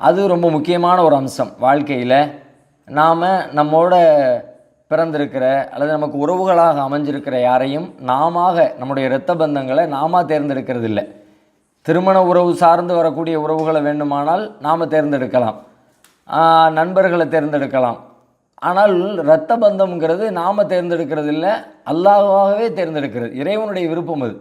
அது ரொம்ப முக்கியமான ஒரு அம்சம் வாழ்க்கையில். நாம் நம்மோட பிறந்திருக்கிற அல்லது நமக்கு உறவுகளாக அமைஞ்சிருக்கிற யாரையும் நாம நம்முடைய இரத்த பந்தங்களை நாம தேர்ந்தெடுக்கிறது இல்லை திருமண உறவு சார்ந்து வரக்கூடிய உறவுகளை வேண்டுமானால் நாம் தேர்ந்தெடுக்கலாம். நண்பர்களை தேர்ந்தெடுக்கலாம். ஆனால் இரத்த பந்தம்ங்கிறது நாம் தேர்ந்தெடுக்கிறது இல்லை அல்லாஹாகவே தேர்ந்தெடுக்கிறது. இறைவனுடைய விருப்பம் அது.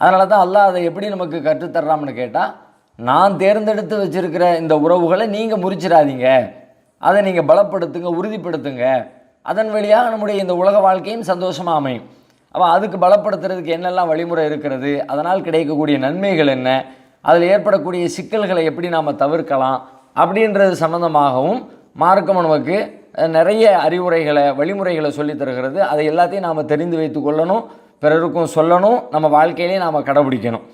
அதனால தான் அல்லாஹ் அதை எப்படி நமக்கு கற்றுத்தர்றாம்னு கேட்டால் நான் தேர்ந்தெடுத்து வச்சுருக்கிற இந்த உறவுகளை நீங்கள் முறிச்சிடாதீங்க. அதை நீங்கள் பலப்படுத்துங்க உறுதிப்படுத்துங்க. அதன் வழியாக நம்முடைய இந்த உலக வாழ்க்கையும் சந்தோஷமாக அமையும். அப்போ அதுக்கு பலப்படுத்துறதுக்கு என்னெல்லாம் வழிமுறை இருக்கிறது? அதனால் கிடைக்கக்கூடிய நன்மைகள் என்ன? அதில் ஏற்படக்கூடிய சிக்கல்களை எப்படி நாம் தவிர்க்கலாம்? அப்படின்றது சம்மந்தமாகவும் மார்க்கம் நமக்கு நிறைய அறிவுரைகளை வழிமுறைகளை சொல்லி தருகிறது. அதை எல்லாத்தையும் நாம் தெரிந்து வைத்து கொள்ளணும் பிறருக்கும் சொல்லணும் நம்ம வாழ்க்கையிலே நாம் கடைபிடிக்கணும்.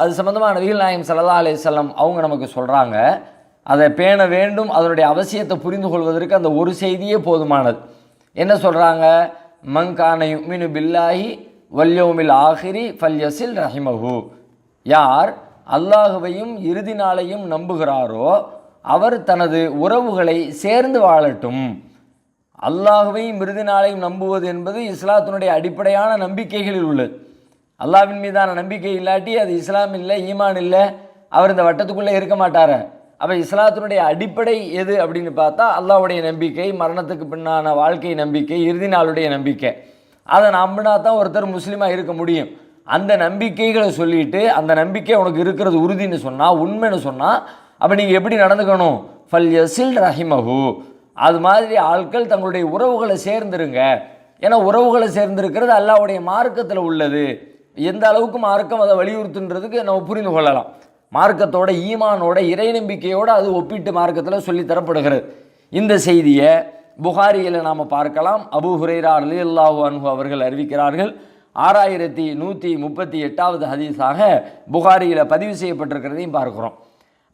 அது சம்மந்தமாக நபிகள் நாயம் சல்லா அலிசல்லாம் அவங்க நமக்கு சொல்கிறாங்க அதை பேண வேண்டும் அதனுடைய அவசியத்தை புரிந்து கொள்வதற்கு அந்த ஒரு செய்தியே போதுமானது. என்ன சொல்கிறாங்க மங்கான யுமினு பில்லாஹி வல்யோமில் ஆஹிரி ஃபல்யசில் ரஹிமஹு. யார் அல்லாஹுவையும் இறுதி நாளையும் நம்புகிறாரோ அவர் தனது உறவுகளை சேர்ந்து வாழட்டும். அல்லாஹுவையும் இறுதி நாளையும் நம்புவது என்பது இஸ்லாத்தினுடைய அடிப்படையான நம்பிக்கைகளில் உள்ளது. அல்லாவின் மீதான நம்பிக்கை இல்லாட்டி அது இஸ்லாம் இல்லை ஈமான் இல்லை அவர் இந்த வட்டத்துக்குள்ளே இருக்க மாட்டார். அப்போ இஸ்லாத்தினுடைய அடிப்படை எது அப்படின்னு பார்த்தா அல்லாவுடைய நம்பிக்கை மரணத்துக்கு பின்னான வாழ்க்கை நம்பிக்கை இறுதி நாளுடைய நம்பிக்கை. அதை நம்பினா தான் ஒருத்தர் முஸ்லீமாக இருக்க முடியும். அந்த நம்பிக்கைகளை சொல்லிட்டு அந்த நம்பிக்கை உனக்கு இருக்கிறது உறுதின்னு சொன்னால் உண்மைன்னு சொன்னால் அப்போ நீங்கள் எப்படி நடந்துக்கணும்? ஃபல் யசில் ரஹிமஹு. அது மாதிரி ஆட்கள் தங்களுடைய உறவுகளை சேர்ந்துருங்க. ஏன்னா உறவுகளை சேர்ந்திருக்கிறது அல்லாவுடைய மார்க்கத்தில் உள்ளது. எந்த அளவுக்கு மார்க்கம் அதை வலியுறுத்துன்றதுக்கு நம்ம புரிந்து கொள்ளலாம். மார்க்கத்தோட ஈமானோட இறை நம்பிக்கையோடு அது ஒப்பிட்டு மார்க்கத்தில் சொல்லி தரப்படுகிறது. இந்த செய்தியை புகாரியில் நாம் பார்க்கலாம். அபு ஹுரைரா அலியல்லாஹு அன்ஹு அவர்கள் அறிவிக்கிறார்கள். ஆறாயிரத்தி நூற்றி முப்பத்தி எட்டாவது ஹதீஸாக புகாரியில் பதிவு செய்யப்பட்டிருக்கிறதையும் பார்க்குறோம்.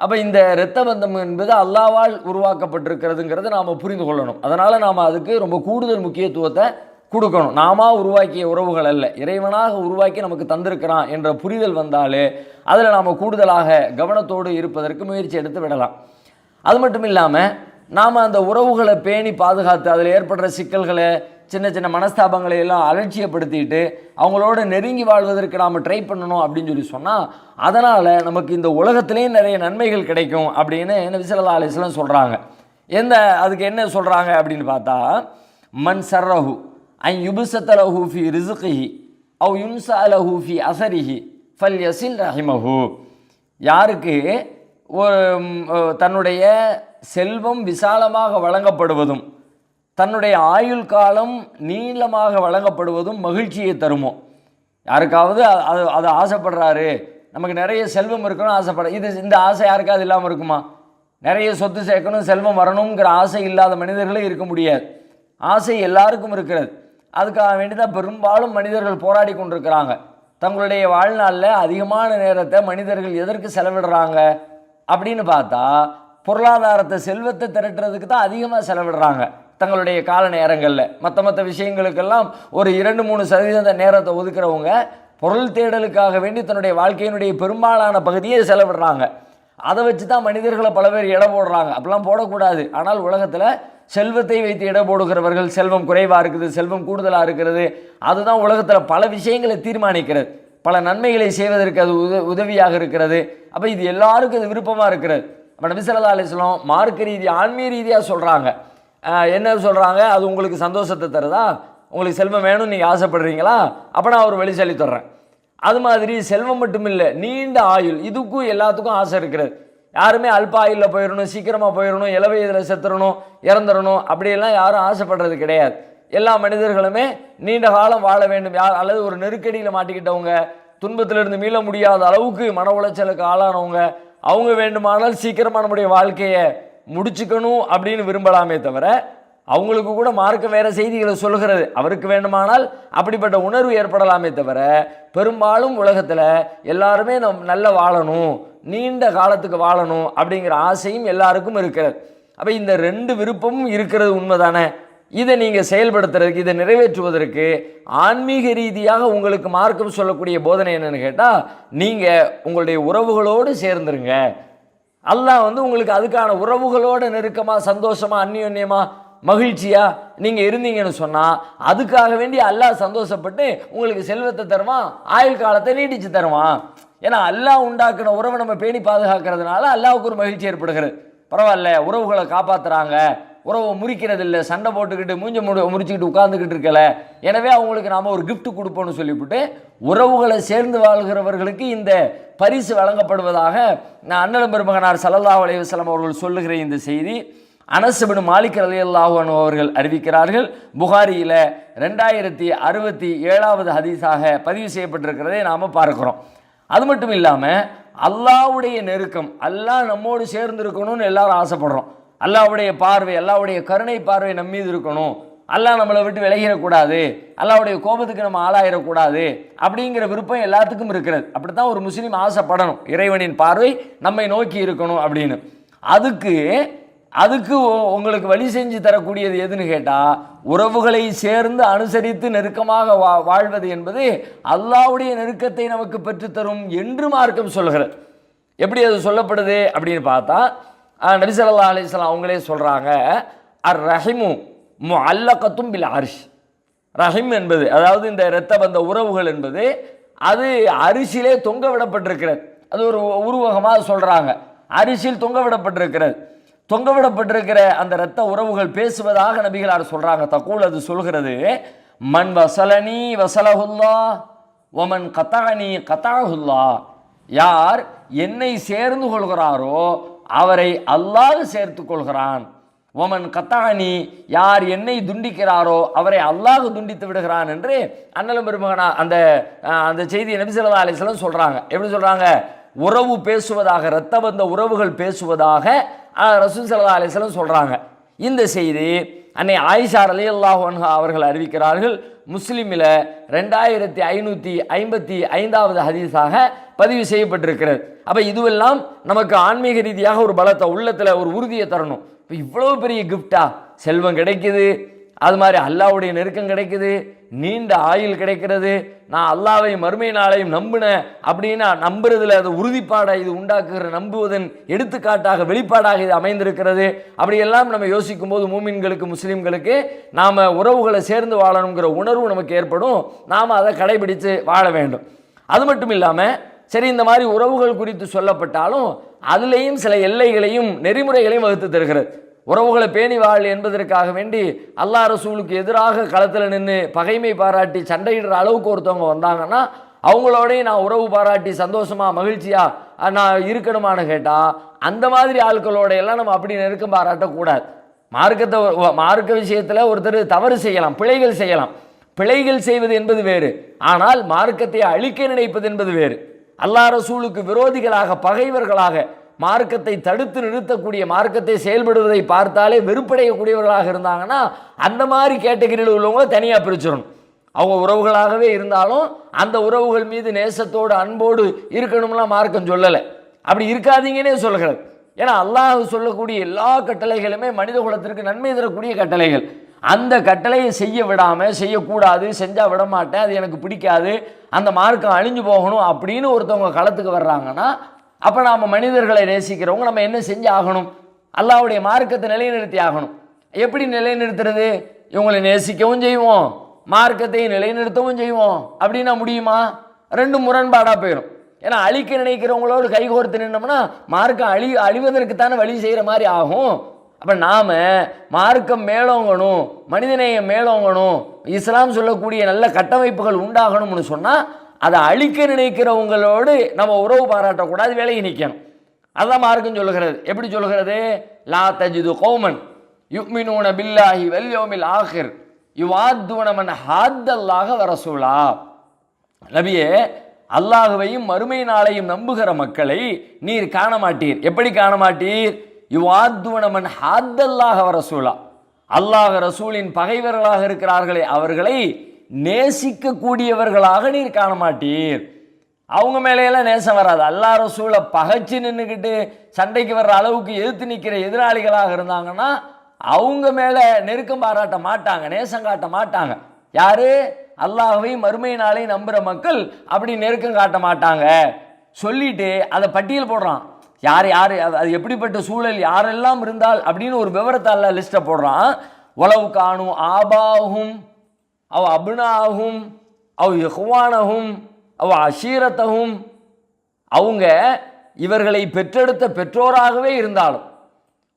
அப்போ இந்த இரத்த பந்தம் என்பது அல்லாவால் உருவாக்கப்பட்டிருக்கிறதுங்கிறத நாம் புரிந்து கொள்ளணும். அதனால் நாம் அதுக்கு ரொம்ப கூடுதல் முக்கியத்துவத்தை கொடுக்கணும். நாம உருவாக்கிய உறவுகள் அல்ல. இறைவனாக உருவாக்கி நமக்கு தந்திருக்கிறான் என்ற புரிதல் வந்தாலே அதில் நாம் கூடுதலாக கவனத்தோடு இருப்பதற்கு முயற்சி எடுத்து விடலாம். அது மட்டும் இல்லாமல் நாம் அந்த உறவுகளை பேணி பாதுகாத்து அதில் ஏற்படுற சிக்கல்களை சின்ன சின்ன மனஸ்தாபங்களை எல்லாம் அலட்சியப்படுத்திட்டு அவங்களோட நெருங்கி வாழ்வதற்கு நாம் ட்ரை பண்ணணும் அப்படின்னு சொல்லி சொன்னால் அதனால் நமக்கு இந்த உலகத்திலேயும் நிறைய நன்மைகள் கிடைக்கும் அப்படின்னு நபிசல்லா அலிஸ்லாம் சொல்கிறாங்க எந்த அதுக்கு என்ன சொல்கிறாங்க அப்படின்னு பார்த்தா மன் சர்ரஹு ஐ யுபுசத்தலஹு ஃபி ரிசுகிஹி அவ் யுன்சாலஹு ஃபி அசரிஹி ஃபல் யசில் ரஹிமஹு யாருக்கு? ஒரு தன்னுடைய செல்வம் விசாலமாக வழங்கப்படுவதும் தன்னுடைய ஆயுள் காலம் நீளமாக வழங்கப்படுவதும் மகிழ்ச்சியை தருமோ? யாருக்காவது அது அது ஆசைப்படுறாரு. நமக்கு நிறைய செல்வம் இருக்கணும் ஆசைப்பட இது இந்த ஆசை யாருக்காவது இல்லாமல் இருக்குமா? நிறைய சொத்து சேர்க்கணும் செல்வம் வரணுங்கிற ஆசை இல்லாத மனிதர்களே இருக்க முடியாது. ஆசை எல்லாருக்கும் இருக்கிறது. அதுக்காக வேண்டி தான் பெரும்பாலும் மனிதர்கள் போராடி கொண்டிருக்கிறாங்க. தங்களுடைய வாழ்நாளில் அதிகமான நேரத்தை மனிதர்கள் எதற்கு செலவிடுறாங்க? அப்படின்னு பார்த்தா பொருளாதாரத்தை செல்வத்தை திரட்டுறதுக்கு தான் அதிகமாக செலவிடுறாங்க. தங்களுடைய கால நேரங்களில். மற்ற மற்ற விஷயங்களுக்கெல்லாம் ஒரு இரண்டு மூணு சதவீத நேரத்தை ஒதுக்குறவங்க பொருள் தேடலுக்காக வேண்டி தன்னுடைய வாழ்க்கையினுடைய பெரும்பாலான பகுதியை செலவிடுறாங்க. அதை வச்சு தான் மனிதர்களை பல பேர் இடம் போடுறாங்க. அப்படிலாம் போடக்கூடாது. ஆனால் உலகத்தில் செல்வத்தை வைத்து இட போடுகிறவர்கள் செல்வம் குறைவாக இருக்குது செல்வம் கூடுதலாக இருக்கிறது. அதுதான் உலகத்தில் பல விஷயங்களை தீர்மானிக்கிறது. பல நன்மைகளை செய்வதற்கு அது உத உதவியாக இருக்கிறது. அப்போ இது எல்லாருக்கும் இது விருப்பமாக இருக்கிறது. அப்போ நபிசல்லா அலிஸ்லாம் மார்க்க ரீதி ஆன்மீக ரீதியாக சொல்கிறாங்க என்ன சொல்கிறாங்க அது உங்களுக்கு சந்தோஷத்தை தருதா? உங்களுக்கு செல்வம் வேணும்னு நீங்கள் ஆசைப்படுறீங்களா? அப்போ நான் ஒரு வழி சொல்லி தர்றேன். அது மாதிரி செல்வம் மட்டும் இல்லை நீண்ட ஆயுள். இதுக்கும் எல்லாத்துக்கும் ஆசை இருக்கிறது. யாருமே அல்பாயில் போயிடணும் சீக்கிரமாக போயிடணும் இள இதில் செத்துறணும் இறந்துடணும் அப்படியெல்லாம் யாரும் ஆசைப்படுறது கிடையாது. எல்லா மனிதர்களுமே நீண்ட காலம் வாழ வேண்டும். யார் அல்லது ஒரு நெருக்கடியில் மாட்டிக்கிட்டவங்க துன்பத்திலிருந்து மீள முடியாத அளவுக்கு மன உளைச்சலுக்கு ஆளானவங்க அவங்க வேண்டுமானால் சீக்கிரமாக நம்முடைய வாழ்க்கையை முடிச்சுக்கணும் அப்படின்னு விரும்பலாமே தவிர அவங்களுக்கு கூட மார்க்க வேறு செய்திகளை சொல்கிறது அவருக்கு வேண்டுமானால் அப்படிப்பட்ட உணர்வு ஏற்படலாமே தவிர பெரும்பாலும் உலகத்தில் எல்லாருமே நம் நல்ல வாழணும் நீண்ட காலத்துக்கு வாழணும் அப்படிங்கிற ஆசையும் எல்லாருக்கும் இருக்கிறது. அப்போ இந்த ரெண்டு விருப்பமும் இருக்கிறது உண்மைதானே? இதை நீங்கள் செயல்படுத்துறதுக்கு இதை நிறைவேற்றுவதற்கு ஆன்மீக ரீதியாக உங்களுக்கு மார்க்கம் சொல்லக்கூடிய போதனை என்னன்னு கேட்டால் நீங்கள் உங்களுடைய உறவுகளோடு சேர்ந்துருங்க. அல்லாஹ் வந்து உங்களுக்கு அதுக்கான உறவுகளோட நெருக்கமாக சந்தோஷமாக அந்நியோன்யமாக மகிழ்ச்சியா? நீங்கள் இருந்தீங்கன்னு சொன்னால் அதுக்காக வேண்டி அல்லாஹ் சந்தோஷப்பட்டு உங்களுக்கு செல்வத்தை தருவான் ஆயுள் காலத்தை நீட்டிச்சு தருவான். ஏன்னா அல்லாஹ் உண்டாக்குன உறவை நம்ம பேணி பாதுகாக்கிறதுனால அல்லாவுக்கு ஒரு மகிழ்ச்சி ஏற்படுகிறது. பரவாயில்ல உறவுகளை காப்பாற்றுறாங்க உறவை முறிக்கிறது இல்லை சண்டை போட்டுக்கிட்டு மூஞ்ச முடி முறிச்சுக்கிட்டு உட்காந்துக்கிட்டு இருக்கல. எனவே அவங்களுக்கு நாம் ஒரு கிஃப்ட் கொடுப்போம்னு சொல்லிவிட்டு உறவுகளை சேர்ந்து வாழ்கிறவர்களுக்கு இந்த பரிசு வழங்கப்படுவதாக நான் அண்ணலம் பெருமகனார் சல்லல்லாஹு அலைஹி அவர்கள் சொல்லுகிற இந்த செய்தி. அனசுபின் மாலிக் ரலியல்லாஹு அவர்கள் அறிவிக்கிறார்கள் புகாரியில் ரெண்டாயிரத்தி அறுபத்தி ஏழாவது ஹதீஸாக பதிவு செய்யப்பட்டிருக்கிறதை நாம் பார்க்குறோம். அது மட்டும் இல்லாமல் அல்லாவுடைய நெருக்கம் அல்லாஹ் நம்மோடு சேர்ந்து இருக்கணும்னு எல்லாரும் ஆசைப்படுறோம். அல்லாவுடைய பார்வை அல்லாவுடைய கருணை பார்வை நம்ம மீது இருக்கணும். அல்லாஹ் நம்மளை விட்டு விலகிடக்கூடாது. அல்லாவுடைய கோபத்துக்கு நம்ம ஆளாயிடக்கூடாது அப்படிங்கிற விருப்பம் எல்லாத்துக்கும் இருக்கிறது. அப்படித்தான் ஒரு முஸ்லீம் ஆசைப்படணும் இறைவனின் பார்வை நம்மை நோக்கி இருக்கணும் அப்படின்னு. அதுக்கு அதுக்கு உங்களுக்கு வழி செஞ்சு தரக்கூடியது எதுன்னு கேட்டால் உறவுகளை சேர்ந்து அனுசரித்து நெருக்கமாக வா வாழ்வது என்பது அல்லாவுடைய நெருக்கத்தை நமக்கு பெற்றுத்தரும் என்று மார்க்கம் சொல்கிறது. எப்படி அது சொல்லப்படுது அப்படின்னு பார்த்தா அஹ், அலிஸ்லாம் அவங்களே சொல்கிறாங்க அர் ரஹிமு மு அல்லக்கத்தும் பில் அரிஷ். ரஹிம் என்பது அதாவது இந்த இரத்த பந்த உறவுகள் என்பது அது அரிசியிலே தொங்க விடப்பட்டிருக்கிறது. அது ஒரு உருவகமாக சொல்கிறாங்க அரிசியில் தொங்க விடப்பட்டிருக்கிறது. தொங்கவிடப்பட்டிருக்கிற அந்த இரத்த உறவுகள் பேசுவதாக நபிகளார் சொல்கிறாங்க தக்கூல் அது சொல்கிறது மண் வசலனி வசலஹுல்லா ஒமன் கத்தானி கத்தாகுல்லா யார் என்னை சேர்ந்து கொள்கிறாரோ அவரை அல்லாஹ் சேர்த்து கொள்கிறான். ஒமன் கத்தானி யார் என்னை துண்டிக்கிறாரோ அவரை அல்லாஹ் துண்டித்து விடுகிறான் என்று அண்ணலும் பெருமகனா அந்த அந்த செய்தியை நபிசல்லா அலிஸ்லாம் சொல்கிறாங்க எப்படி சொல்கிறாங்க உறவு பேசுவதாக இரத்த பந்த உறவுகள் பேசுவதாக ரசூல் சல்லா அலிஸ்லம் சொல்கிறாங்க இந்த செய்தி அன்னை ஆயிஷா அலி அன்ஹா அவர்கள் அறிவிக்கிறார்கள். முஸ்லீமில் ரெண்டாயிரத்தி ஐநூற்றி ஐம்பத்தி ஐந்தாவது ஹதீஸாக பதிவு செய்யப்பட்டிருக்கிறது. அப்போ இதுவெல்லாம் நமக்கு ஆன்மீக ரீதியாக ஒரு பலத்தை உள்ளத்தில் ஒரு உறுதியை தரணும். இப்போ இவ்வளோ பெரிய கிஃப்டா செல்வம் கிடைக்குது. அது மாதிரி அல்லாவுடைய நெருக்கம் கிடைக்குது நீண்ட ஆயுள் கிடைக்கிறது நான் அல்லாவையும் மறுமை நாளையும் நம்பினேன் அப்படின்னா நம்புறதுல அது உறுதிப்பாடை இது உண்டாக்குகிற நம்புவதன் எடுத்துக்காட்டாக வெளிப்பாடாக இது அமைந்திருக்கிறது. அப்படியெல்லாம் நம்ம யோசிக்கும் போது மூமின்களுக்கு முஸ்லீம்களுக்கு நாம் உறவுகளை சேர்ந்து வாழணுங்கிற உணர்வு நமக்கு ஏற்படும். நாம் அதை கடைபிடித்து வாழ வேண்டும். அது மட்டும் இல்லாமல் சரி இந்த மாதிரி உறவுகள் குறித்து சொல்லப்பட்டாலும் அதுலேயும் சில எல்லைகளையும் நெறிமுறைகளையும் வகுத்து தருகிறது. உறவுகளை பேணி வாழ் என்பதற்காக வேண்டி அல்லா ரசூலுக்கு எதிராக களத்தில் நின்று பகைமை பாராட்டி சண்டையிடுற அளவுக்கு ஒருத்தவங்க வந்தாங்கன்னா அவங்களோடய நான் உறவு பாராட்டி சந்தோஷமா மகிழ்ச்சியாக நான் இருக்கணுமான்னு கேட்டால் அந்த மாதிரி ஆட்களோட எல்லாம் நம்ம அப்படி நெருக்கம் பாராட்டக்கூடாது. மார்க்கத்தை மார்க்க விஷயத்தில் ஒருத்தர் தவறு செய்யலாம் பிழைகள் செய்யலாம். பிழைகள் செய்வது என்பது வேறு. ஆனால் மார்க்கத்தை அழிக்க நினைப்பது என்பது வேறு. அல்லா ரசூலுக்கு விரோதிகளாக பகைவர்களாக மார்க்கத்தை தடுத்து நிறுத்தக்கூடிய மார்க்கத்தை செயல்படுவதை பார்த்தாலே வெறுப்படையக்கூடியவர்களாக இருந்தாங்கன்னா அந்த மாதிரி கேட்டகரியில் உள்ளவங்கள தனியாக பிரிச்சிடணும். அவங்க உறவுகளாகவே இருந்தாலும் அந்த உறவுகள் மீது நேசத்தோடு அன்போடு இருக்கணும்லாம் மார்க்கம் சொல்லலை. அப்படி இருக்காதீங்கன்னே சொல்கிறது ஏன்னா அல்லாஹ் சொல்லக்கூடிய எல்லா கட்டளைகளுமே மனித குலத்திற்கு நன்மை தரக்கூடிய கட்டளைகள். அந்த கட்டளையை செய்ய விடாமல் செய்யக்கூடாது செஞ்சால் விட மாட்டேன் அது எனக்கு பிடிக்காது அந்த மார்க்கம் அழிஞ்சு போகணும் அப்படின்னு ஒருத்தவங்க களத்துக்கு வர்றாங்கன்னா அப்போ நாம் மனிதர்களை நேசிக்கிறவங்க நம்ம என்ன செஞ்சு ஆகணும்? அல்லாவுடைய மார்க்கத்தை நிலைநிறுத்தி ஆகணும். எப்படி நிலைநிறுத்துறது? இவங்களை நேசிக்கவும் செய்வோம். மார்க்கத்தை நிலைநிறுத்தவும் செய்வோம். அப்படின்னா முடியுமா? ரெண்டும் முரண்பாடாக போயிடும். ஏன்னா அழிக்க நினைக்கிறவங்களோடு கைகோர்த்து நின்னோம்னா மார்க்கம் அழி அழிவதற்குத்தானே வழி செய்கிற மாதிரி ஆகும். அப்போ நாம் மார்க்கம் மேலோங்கணும் மனிதநேயம் மேலோங்கணும் இஸ்லாம் சொல்லக்கூடிய நல்ல கட்டமைப்புகள் உண்டாகணும்னு சொன்னால் அதை அழிக்க நினைக்கிறவங்களோடு நம்ம உறவு பாராட்டக்கூடாது விலகி நிற்கணும் அதுதான் மார்க்கும் சொல்லுகிறது. எப்படி சொல்லுகிறது? லா தஜிது கோமன் யுக்மினூன பில்லாஹி வல்யோமில் ஆஹிர் யுவாத்துவன மன் ஹாத்தல்லாக வரசூலா நபியே அல்லாஹுவையும் மறுமை நாளையும் நம்புகிற மக்களை நீர் காண மாட்டீர் எப்படி காண மாட்டீர் யுவாத்துவனமன் ஹாத்தல்லாக வரசூலா அல்லாஹ் ரசூலின் பகைவர்களாக இருக்கிறார்களே அவர்களை நேசிக்கக்கூடியவர்களாக நீர் காண மாட்டீர் அவங்க மேலேயெல்லாம் நேசம் வராது. அல்லாஹ் ரசூலை பகைச்சு நின்றுக்கிட்டு சண்டைக்கு வர்ற அளவுக்கு எதிர்த்து நிற்கிற எதிராளிகளாக இருந்தாங்கன்னா அவங்க மேலே நெருக்கம் பாராட்ட மாட்டாங்க நேசம் காட்ட மாட்டாங்க. யாரு? அல்லாஹையும் மறுமை நாளையும் நம்புகிற மக்கள் அப்படி நெருக்கம் காட்ட மாட்டாங்க. சொல்லிட்டு அதை பட்டியல் போடுறான். யார் யார் அது அது எப்படிப்பட்ட சூழல் யாரெல்லாம் இருந்தால் அப்படின்னு ஒரு விவரத்தால் லிஸ்ட்டை போடுறான். உளவு காணும் ஆபாகும் அவ அபுனாகும் அவ் யஹ்வானகும் அவ அஷீரத்தகும் அவங்க இவர்களை பெற்றெடுத்த பெற்றோராகவே இருந்தாலும்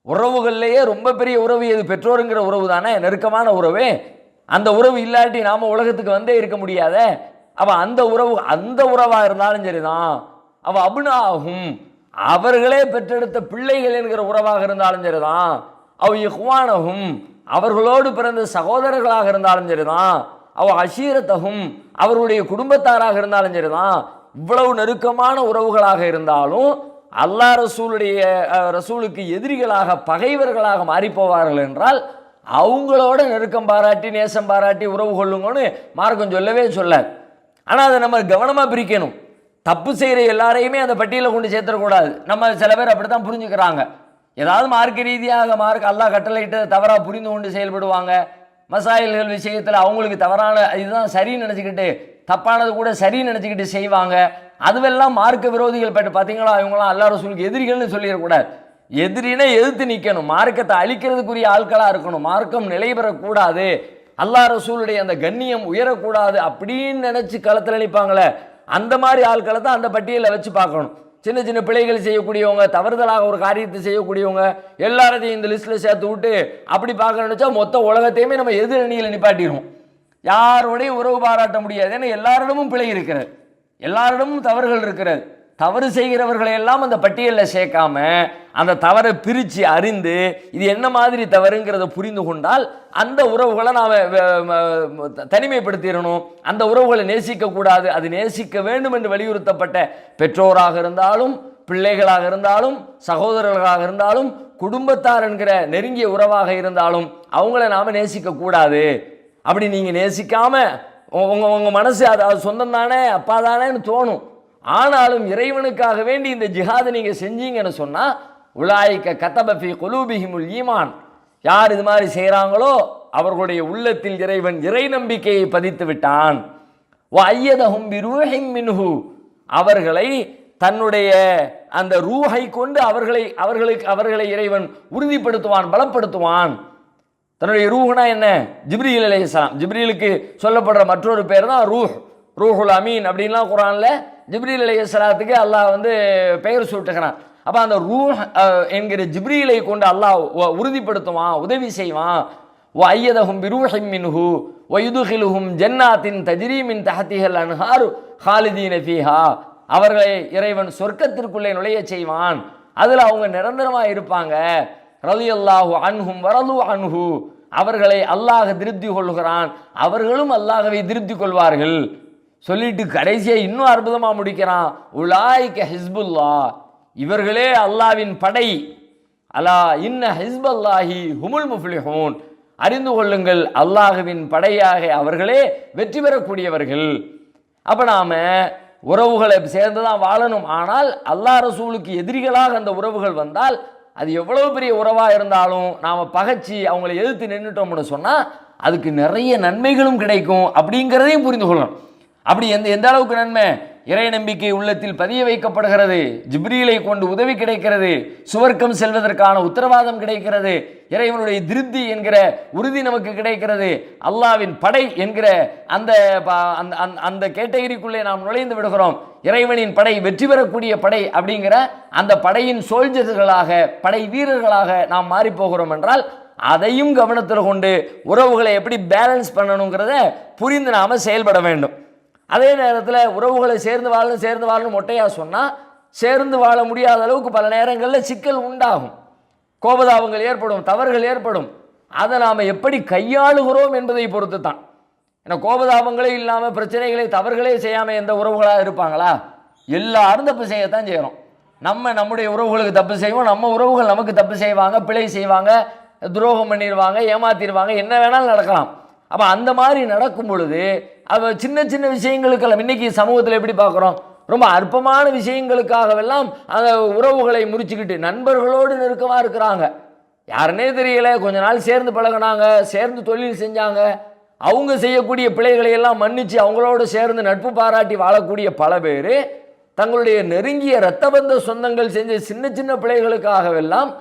உறவுகள்லேயே ரொம்ப பெரிய உறவு எது பெற்றோருங்கிற உறவு தானே நெருக்கமான உறவே. அந்த உறவு இல்லாட்டி நாம் உலகத்துக்கு வந்தே இருக்க முடியாத. அவள் அந்த உறவு அந்த உறவாக இருந்தாலும் சரிதான். அவள் அபுனாகும். அவர்களே பெற்றெடுத்த பிள்ளைகள் என்கிற உறவாக இருந்தாலும் சரிதான். அவள் இஹ்வானகும். அவர்களோடு பிறந்த சகோதரர்களாக இருந்தாலும் சரிதான். அவ அஷீரத்தகும் அவர்களுடைய குடும்பத்தாராக இருந்தாலும் சரிதான். இவ்வளவு நெருக்கமான உறவுகளாக இருந்தாலும் அல்லாஹ் ரசூலுடைய ரசூலுக்கு எதிரிகளாக பகைவர்களாக மாறிப்போவார்கள் என்றால் அவங்களோட நெருக்கம் பாராட்டி நேசம் பாராட்டி உறவு கொள்ளுங்கன்னு மார்க்கம் சொல்லவே சொல்ல. ஆனால் அதை நம்ம கவனமாக பிரிக்கணும். தப்பு செய்கிற எல்லாரையுமே அந்த பட்டியலில் கொண்டு சேர்த்துடக்கூடாது. நம்ம சில பேர் அப்படி தான் புரிஞ்சுக்கிறாங்க. ஏதாவது மார்க்க ரீதியாக மார்க் அல்லாஹ் கட்டளையிட்டு தவறாக புரிந்து கொண்டு செயல்படுவாங்க. மசாயல்கள் விஷயத்தில் அவங்களுக்கு தவறான இதுதான் சரின்னு நினச்சிக்கிட்டு தப்பானது கூட சரின்னு நினச்சிக்கிட்டு செய்வாங்க. அதுவெல்லாம் மார்க்க விரோதிகள் பட்டு பார்த்தீங்களா? இவங்களாம் அல்லா ரசூலுக்கு எதிரிகள்னு சொல்லிடக்கூடாது. எதிரினே எதிர்த்து நிற்கணும் மார்க்கத்தை அழிக்கிறதுக்குரிய ஆட்களாக இருக்கணும். மார்க்கம் நிலை பெறக்கூடாது. அல்லாஹ் ரசூலுடைய அந்த கண்ணியம் உயரக்கூடாது அப்படின்னு நினச்சி களத்தில் நினைப்பாங்களே அந்த மாதிரி ஆட்களை தான் அந்த பட்டியலில் வச்சு பார்க்கணும். சின்ன சின்ன பிழைகள் செய்யக்கூடியவங்க தவறுதலாக ஒரு காரியத்தை செய்யக்கூடியவங்க எல்லாரையும் இந்த லிஸ்ட்டில் சேர்த்து விட்டு அப்படி பார்க்கணும்னு வச்சா மொத்த உலகத்தையுமே நம்ம எதிரணியில் நிப்பாட்டிடுவோம். யாரோடையும் உறவு பாராட்ட முடியாது. ஏன்னா எல்லாரிடமும் பிழை இருக்கிறது. எல்லாரிடமும் தவறுகள் இருக்கிறது. தவறு செய்கிறவர்களை எல்லாம் அந்த பட்டியலில் சேர்க்காம அந்த தவறை பிரித்து அறிந்து இது என்ன மாதிரி தவறுங்கிறத புரிந்து கொண்டால் அந்த உறவுகளை நாம் தனிமைப்படுத்திடணும். அந்த உறவுகளை நேசிக்கக்கூடாது. அது நேசிக்க வேண்டும் என்று வலியுறுத்தப்பட்ட பெற்றோராக இருந்தாலும் பிள்ளைகளாக இருந்தாலும் சகோதரர்களாக இருந்தாலும் குடும்பத்தார் என்கிற நெருங்கிய உறவாக இருந்தாலும் அவங்கள நாம் நேசிக்கக்கூடாது. அப்படி நீங்கள் நேசிக்காமல் உங்கள் உங்கள் மனசு அது அது சொந்தம் தானே அப்பா தானேன்னு தோணும். ஆனாலும் இறைவனுக்காக வேண்டி இந்த ஜிஹாதை நீங்கள் செஞ்சீங்கன்னு சொன்னால் உலாய்க்க கத்தபஃபி கொலூபிஹிமுல் ஈமான். யார் இது மாதிரி செய்கிறாங்களோ அவர்களுடைய உள்ளத்தில் இறைவன் இறை நம்பிக்கையை பதித்து விட்டான். ஐயதஹும் பிரூஹிம் மின்ஹு. அவர்களை தன்னுடைய அந்த ரூஹை கொண்டு அவர்களை அவர்களுக்கு அவர்களை இறைவன் உறுதிப்படுத்துவான் பலப்படுத்துவான். தன்னுடைய ரூஹ்னா என்ன? ஜிப்ரீல் அலைஹிஸ்ஸலாம் ஜிப்ரீலுக்கு சொல்லப்படுற மற்றொரு பேர் தான் ரூஹ். ரூஹுல் அமீன் அப்படின்லாம் குரானில் ஜிப்ரீல் அலைஹிஸ்ஸலாத்துக்கு அல்லாஹ் வந்து பெயர் சூட்டுகிறான். அப்போ அந்த ரூ என்கிற ஜிப்ரீலை கொண்டு அல்லாஹ் உறுதிப்படுத்துவான் உதவி செய்வான். வ ஐயதஹும் பிரூஹிம் மின்ஹு வயுதுஹிலுஹும் ஜன்னாத்தின் தஜிரீமின் தஹத்திஹல் அன்ஹாரு ஹாலிதீன ஃபீஹா. அவர்களை இறைவன் சொர்க்கத்திற்குள்ளே நுழைய செய்வான். அதில் அவங்க நிரந்தரமாக இருப்பாங்க. ரலியல்லாஹு அன்ஹும் வரது அன்ஹு. அவர்களை அல்லாஹ் திருப்தி கொள்கிறான். அவர்களும் அல்லாஹவை திருப்தி கொள்வார்கள். சொல்லிட்டு கடைசியாக இன்னும் அற்புதமாக முடிக்கிறான். உலாய்க ஹிஸ்புல்லா இவர்களே அல்லாவின் படை. அலா இன்ன ஹிஸ்பல்லாஹி ஹுமுல் முஃப்லிஹூன். அறிந்து கொள்ளுங்கள் அல்லாஹுவின் படையாக அவர்களே வெற்றி பெறக்கூடியவர்கள். அப்போ நாம் உறவுகளை சேர்ந்து தான் வாழணும். ஆனால் அல்லாஹ் ரசூலுக்கு எதிரிகளாக அந்த உறவுகள் வந்தால் அது எவ்வளவு பெரிய உறவாக இருந்தாலும் நாம் பகைச்சி அவங்களை எதிர்த்து நின்றுட்டோம்னு சொன்னால் அதுக்கு நிறைய நன்மைகளும் கிடைக்கும் அப்படிங்கிறதையும் புரிந்து கொள்ளணும். அப்படி எந்த எந்த அளவுக்கு நன்மை? இறை நம்பிக்கை உள்ளத்தில் பதிய வைக்கப்படுகிறது ஜிப்ரீலை கொண்டு உதவி கிடைக்கிறது சுவர்க்கம் செல்வதற்கான உத்தரவாதம் கிடைக்கிறது இறைவனுடைய திருப்தி என்கிற உறுதி நமக்கு கிடைக்கிறது அல்லாவின் படை என்கிற அந்த அந்த- அந்த- அந்த கேட்டகரிக்குள்ளே நாம் நுழைந்து விடுகிறோம். இறைவனின் படை வெற்றி பெறக்கூடிய படை அப்படிங்கிற அந்த படையின் சோல்ஜர்களாக படை வீரர்களாக நாம் மாறிப்போகிறோம் என்றால் அதையும் கவனத்தில் கொண்டு உறவுகளை எப்படி பேலன்ஸ் பண்ணணுங்கிறத புரிந்து நாம செயல்பட வேண்டும். அதே நேரத்தில் உறவுகளை சேர்ந்து வாழணும் சேர்ந்து வாழணும் மொட்டையாக சொன்னால் சேர்ந்து வாழ முடியாத அளவுக்கு பல நேரங்களில் சிக்கல் உண்டாகும். கோபதாபங்கள் ஏற்படும் தவறுகள் ஏற்படும். அதை நாம் எப்படி கையாளுகிறோம் என்பதை பொறுத்து தான் ஏன்னா கோபதாபங்களே இல்லாமல் பிரச்சனைகளை தவறுகளே செய்யாமல் எந்த உறவுகளாக இருப்பாங்களா? எல்லாரும் தப்பு செய்யத்தான் செய்கிறோம் நம்ம நம்முடைய உறவுகளுக்கு தப்பு செய்வோம் நம்ம உறவுகள் நமக்கு தப்பு செய்வாங்க பிழை செய்வாங்க துரோகம் பண்ணிடுவாங்க ஏமாத்திடுவாங்க என்ன வேணாலும் நடக்கலாம். அப்போ அந்த மாதிரி நடக்கும் பொழுது அவ சின்ன சின்ன விஷயங்களுக்கெல்லாம் இன்னைக்கு சமூகத்தில் எப்படி பார்க்குறோம்? ரொம்ப அற்பமான விஷயங்களுக்காகவெல்லாம் அந்த உறவுகளை முறிச்சுக்கிட்டு நண்பர்களோடு நெருக்கமாக இருக்கிறாங்க. யாருன்னே தெரியல கொஞ்ச நாள் சேர்ந்து பழகுனாங்க சேர்ந்து தொழில் செஞ்சாங்க. அவங்க செய்யக்கூடிய பிள்ளைகளை எல்லாம் மன்னித்து அவங்களோட சேர்ந்து நட்பு பாராட்டி வாழக்கூடிய பல பேர் தங்களுடைய நெருங்கிய இரத்தபந்த சொந்தங்கள் செஞ்ச சின்ன சின்ன பிள்ளைகளுக்காகவெல்லாம்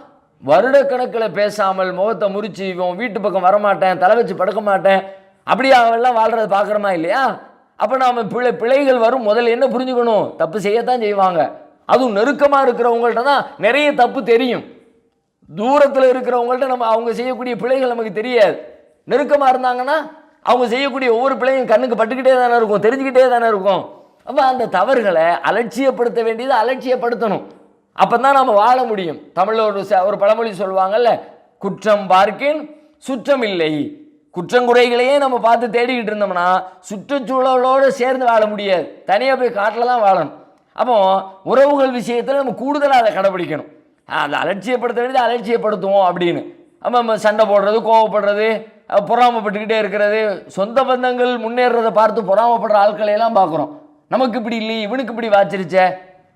வருடக்கணக்கில் பேசாமல் முகத்தை முறிச்சு இவன் வீட்டு பக்கம் வரமாட்டேன் தலை வச்சு படுக்க மாட்டேன் அப்படியாகவெல்லாம் வாழ்கிறத பார்க்குறோமா இல்லையா? அப்போ நாம் பிள்ளை பிழைகள் வரும். முதல்ல என்ன புரிஞ்சுக்கணும்? தப்பு செய்யத்தான் செய்வாங்க. அதுவும் நெருக்கமாக இருக்கிறவங்கள்ட்ட தான் நிறைய தப்பு தெரியும். தூரத்தில் இருக்கிறவங்கள்ட்ட நம்ம அவங்க செய்யக்கூடிய பிழைகள் நமக்கு தெரியாது. நெருக்கமாக இருந்தாங்கன்னா அவங்க செய்யக்கூடிய ஒவ்வொரு பிள்ளையும் கண்ணுக்கு பட்டுக்கிட்டே தானே இருக்கும் தெரிஞ்சுக்கிட்டே தானே இருக்கும். அப்போ அந்த தவறுகளை அலட்சியப்படுத்த வேண்டியது அலட்சியப்படுத்தணும். அப்போ தான் நம்ம வாழ முடியும். தமிழில் ஒரு ச- ஒரு பழமொழி சொல்லுவாங்கல்ல குற்றம் பார்க்கின் சுற்றம் இல்லை குற்றங்குறைகளையே நம்ம பார்த்து தேடிக்கிட்டு இருந்தோம்னா சுற்றுச்சூழலோடு சேர்ந்து வாழ முடியாது. தனியாக போய் காட்டில் தான் வாழணும். அப்போ உறவுகள் விஷயத்தில் நம்ம கூடுதலாக அதை கடைபிடிக்கணும். அதை அலட்சியப்படுத்த வேண்டியது அலட்சியப்படுத்துவோம் அப்படின்னு. நம்ம நம்ம சண்டை போடுறது கோவப்படுறது பொறாமப்பட்டுக்கிட்டே பொறாமைப்பட்டுக்கிட்டே இருக்கிறது சொந்த பந்தங்கள் முன்னேறதை பார்த்து பொறாமைப்படுற ஆட்களையெல்லாம் பார்க்குறோம். நமக்கு இப்படி இல்லையே இவனுக்கு இப்படி வாச்சிருச்சே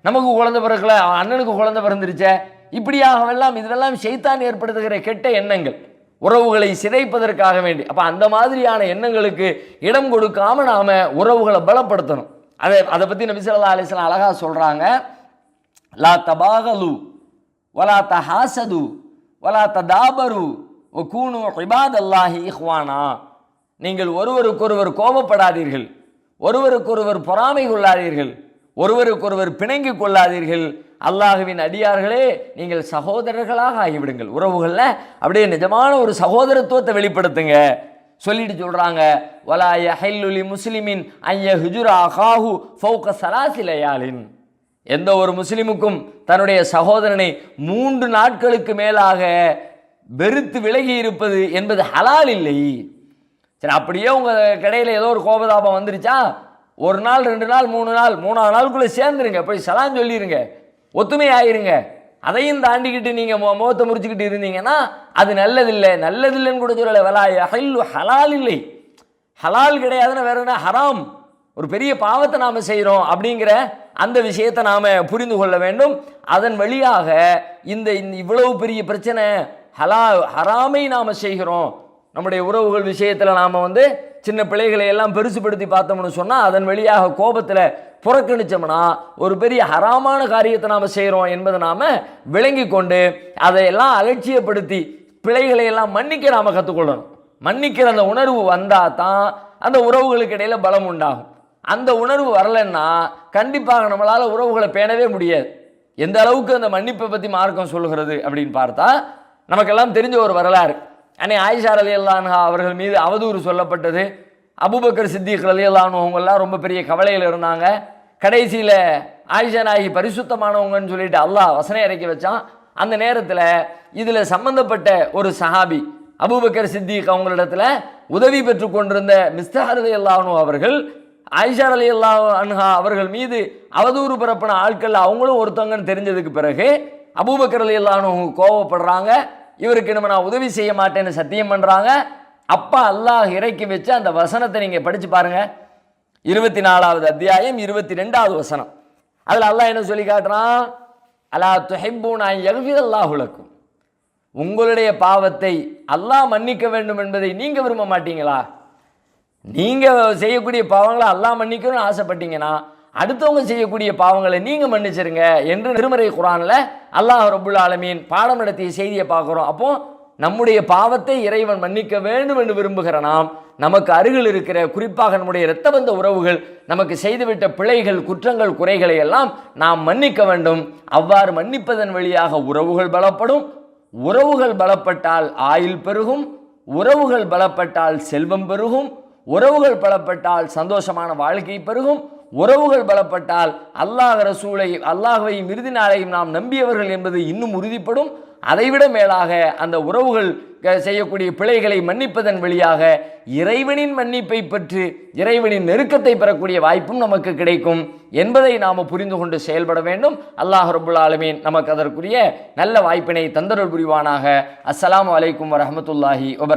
நமக்கு குழந்தை பிறக்கல அவன் அண்ணனுக்கு குழந்தை பிறந்துருச்சே இப்படியாகவெல்லாம் இதெல்லாம் செய்தான் ஏற்படுத்துகிற கெட்ட எண்ணங்கள். உறவுகளை சிதைப்பதற்காக வேண்டி. அப்போ அந்த மாதிரியான எண்ணங்களுக்கு இடம் கொடுக்காம நாம் உறவுகளை பலப்படுத்தணும். அதை அதை பற்றி நபி ஸல்லல்லாஹு அலைஹி வஸல்லம் சொல்கிறாங்க லா தபாகலு வலா தஹாசது வலா ததாபரு ஒகூனு இபாதல்லாஹி இஹ்வானா. நீங்கள் ஒருவருக்கொருவர் கோபப்படாதீர்கள். ஒருவருக்கொருவர் பொறாமை கொள்ளாதீர்கள் ஒருவருக்கொருவர் பிணங்கிக் கொள்ளாதீர்கள் அல்லாஹுவின் அடியார்களே நீங்கள் சகோதரர்களாக ஆகிவிடுங்கள். உறவுகளில் அப்படியே நிஜமான ஒரு சகோதரத்துவத்தை வெளிப்படுத்துங்க. சொல்லிட்டு சொல்கிறாங்க வலா ஹைல்லுலி முஸ்லிமின் ஐய ஹுஜுரா ஹாஹு ஃபௌக சலாசிலையாளின் எந்த ஒரு முஸ்லிமுக்கும் தன்னுடைய சகோதரனை மூன்று நாட்களுக்கு மேலாக வெறுத்து விலகி இருப்பது என்பது ஹலால் இல்லை. சரி அப்படியே உங்கள் கடையில் ஏதோ ஒரு கோபதாபம் வந்துருச்சா? ஒரு நாள் ரெண்டு நாள் மூணு நாள் மூணாவது நாளுக்குள்ளே சேர்ந்துருங்க. போய் சலான் சொல்லிடுங்க ஒத்துமை ஆயிருங்க அதையும் தாண்டிக்கிட்டு நீங்கள் மு முகத்தை முறிச்சுக்கிட்டு இருந்தீங்கன்னா அது நல்லதில்லை. நல்லதில்லைன்னு கூட சொல்லலை. வலாய் அகல்லு ஹலால் இல்லை. ஹலால் கிடையாதுன்னு வேற என்ன? ஹராம். ஒரு பெரிய பாவத்தை நாம் செய்கிறோம் அப்படிங்கிற அந்த விஷயத்தை நாம் புரிந்து கொள்ள வேண்டும். அதன் வழியாக இந்த இந்த இவ்வளவு பெரிய பிரச்சனை ஹலா ஹராமை நாம் செய்கிறோம். நம்முடைய உறவுகள் விஷயத்தில் நாம் வந்து சின்ன பிள்ளைகளை எல்லாம் பெருசுப்படுத்தி பார்த்தோம்னு சொன்னால் அதன் வழியாக கோபத்தில் புறக்கணிச்சோம்னா ஒரு பெரிய ஹராமான காரியத்தை நாம் செய்கிறோம் என்பதை நாம் விளங்கி கொண்டு அதையெல்லாம் அலட்சியப்படுத்தி பிழைகளை எல்லாம் மன்னிக்க நாம் கற்றுக்கொள்ளணும் மன்னிக்கிற அந்த உணர்வு வந்தால் தான் அந்த உறவுகளுக்கு இடையில் பலம் உண்டாகும். அந்த உணர்வு வரலைன்னா கண்டிப்பாக நம்மளால் உறவுகளை பேணவே முடியாது. எந்த அளவுக்கு அந்த மன்னிப்பை பற்றி மார்க்கம் சொல்லுகிறது அப்படின்னு பார்த்தா நமக்கெல்லாம் தெரிஞ்ச ஒரு வரலாறு. அன்னை ஆயிஷார் அலி அல்லான்ஹா அவர்கள் மீது அவதூறு சொல்லப்பட்டது. அபூபக்கர் சித்திக் அலி அல்லானவங்கெல்லாம் ரொம்ப பெரிய கவலையில் இருந்தாங்க. கடைசியில் ஆயிஷா நாயகி பரிசுத்தமானவங்கன்னு சொல்லிட்டு அல்லாஹ் வசனை இறக்கி வச்சான். அந்த நேரத்தில் இதில் சம்பந்தப்பட்ட ஒரு சஹாபி அபூபக்கர் சித்திக் அவங்களிடத்துல உதவி பெற்று கொண்டிருந்த மிஸ்தஹர் அலி அல்லானு அவர்கள் ஆயிஷா அலி அல்லா அன்ஹா அவர்கள் மீது அவதூறு பரப்பின ஆட்கள் அவங்களும் ஒருத்தவங்கன்னு தெரிஞ்சதுக்கு பிறகு அபூபக்கர் அலி அல்லானு கோவப்படுறாங்க. இவருக்கு நம்ம நான் உதவி செய்ய மாட்டேன்னு சத்தியம் பண்ணுறாங்க அப்பா அல்லாஹ் இறக்கி வச்சு அந்த வசனத்தை நீங்கள் படித்து பாருங்கள் இருபத்தி நாலாவது அத்தியாயம் இருபத்தி ரெண்டாவது வசனம். அதில் அல்லாஹ் என்ன சொல்லி காட்டுறான்? அலா துஹிப்பூனா யகுஃபிரல்லாஹுலக்கும் உங்களுடைய பாவத்தை அல்லாஹ் மன்னிக்க வேண்டும் என்பதை நீங்கள் விரும்ப மாட்டீங்களா? நீங்கள் செய்யக்கூடிய பாவங்களை அல்லாஹ் மன்னிக்கணும்னு ஆசைப்பட்டீங்கன்னா அடுத்தவங்க செய்யக்கூடிய பாவங்களை நீங்கள் மன்னிச்சிருங்க என்று திருமறை குரானில் அல்லாஹ் ரபுல் ஆலமீன் பாடம் நடத்திய செய்தியை பார்க்குறோம். அப்போ நம்முடைய பாவத்தை இறைவன் மன்னிக்க வேண்டும் என்று விரும்புகிற நாம் நமக்கு அருகில் இருக்கிற குறிப்பாக நம்முடைய இரத்தபந்த உறவுகள் நமக்கு செய்துவிட்ட பிழைகள் குற்றங்கள் குறைகளை எல்லாம் நாம் மன்னிக்க வேண்டும். அவ்வாறு மன்னிப்பதன் வழியாக உறவுகள் பலப்படும். உறவுகள் பலப்பட்டால் ஆயுள் பெருகும். உறவுகள் பலப்பட்டால் செல்வம் பெருகும். உறவுகள் பலப்பட்டால் சந்தோஷமான வாழ்க்கை பெருகும். உறவுகள் பலப்பட்டால் அல்லாஹ் ரசூலை அல்லாஹையும் இறுதி நாளையும் நாம் நம்பியவர்கள் என்பது இன்னும் உறுதிப்படும். அதைவிட மேலாக அந்த உறவுகள் செய்யக்கூடிய பிழைகளை மன்னிப்பதன் வழியாக இறைவனின் மன்னிப்பை பெற்று இறைவனின் நெருக்கத்தை பெறக்கூடிய வாய்ப்பும் நமக்கு கிடைக்கும் என்பதை நாம் புரிந்து கொண்டு செயல்பட வேண்டும். அல்லாஹ் ரபுல் ஆலமீன் நமக்கு அதற்குரிய நல்ல வாய்ப்பினை தந்தருள் புரிவானாக. அஸ்லாம் அலைக்கும் வரமத்துல்லாஹி வபரக்